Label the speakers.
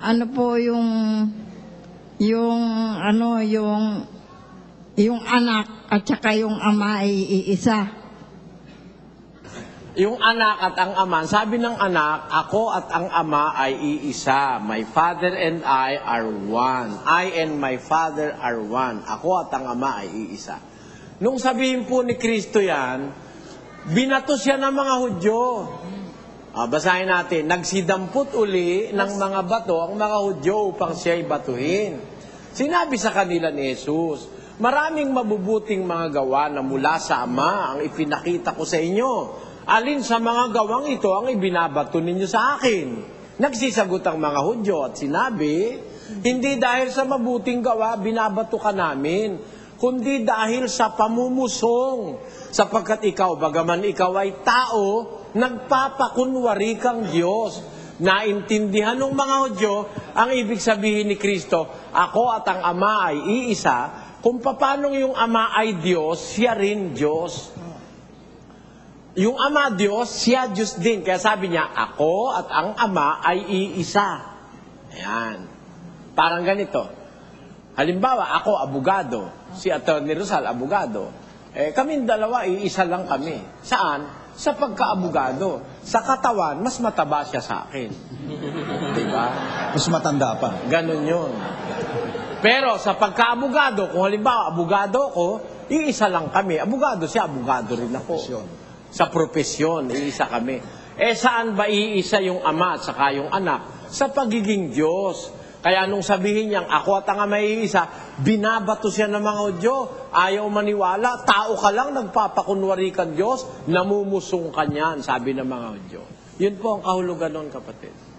Speaker 1: Ano po yung yung ano yung yung anak at saka yung ama ay iisa.
Speaker 2: Yung anak at ang ama, sabi ng anak, ako at ang ama ay iisa. My father and I are one. I and my father are one. Ako at ang ama ay iisa. Nung sabihin po ni Kristo yan, binato siya ng mga Hudyo. Ah, basahin natin, nagsidampot uli ng mga bato ang mga Hudyo upang siya'y batuhin. Sinabi sa kanila ni Jesus, maraming mabubuting mga gawa na mula sa Ama ang ipinakita ko sa inyo. Alin sa mga gawang ito ang ibinabato ninyo sa akin? Nagsisagot ang mga Hudyo at sinabi, hindi dahil sa mabuting gawa binabato ka namin, kundi dahil sa pamumusong. Sapagkat ikaw, bagaman ikaw ay tao, nagpapakunwari kang Diyos. Naintindihan ng mga Hudyo ang ibig sabihin ni Kristo, ako at ang Ama ay iisa, kung paano yung Ama ay Diyos, siya rin Diyos. Yung Ama Diyos, siya Diyos din. Kaya sabi niya, ako at ang Ama ay iisa. Ayan. Parang ganito. Halimbawa, ako abogado, si Atty. Rizal abogado. Eh, kami dalawa, iisa lang kami. Saan? Sa pagkaabogado. Sa katawan, mas mataba siya sa akin. Di ba?
Speaker 3: Mas matanda pa.
Speaker 2: Ganon yun. Pero sa pagkaabogado, kung halimbawa abogado ko, iisa lang kami. Abogado siya, abogado rin ako.
Speaker 3: Profesyon.
Speaker 2: Sa profesyon, iisa kami. Eh saan ba iisa yung ama at saka yung anak? Sa pagiging Diyos. Kaya nung sabihin niyang ako at ang ama ay iisa, binabato siya ng mga Hudyo. Ayaw maniwala, tao ka lang, nagpapakunwari kang Diyos, namumusong ka niyan, sabi ng mga Hudyo. Yun po ang kahulugan nun, kapatid.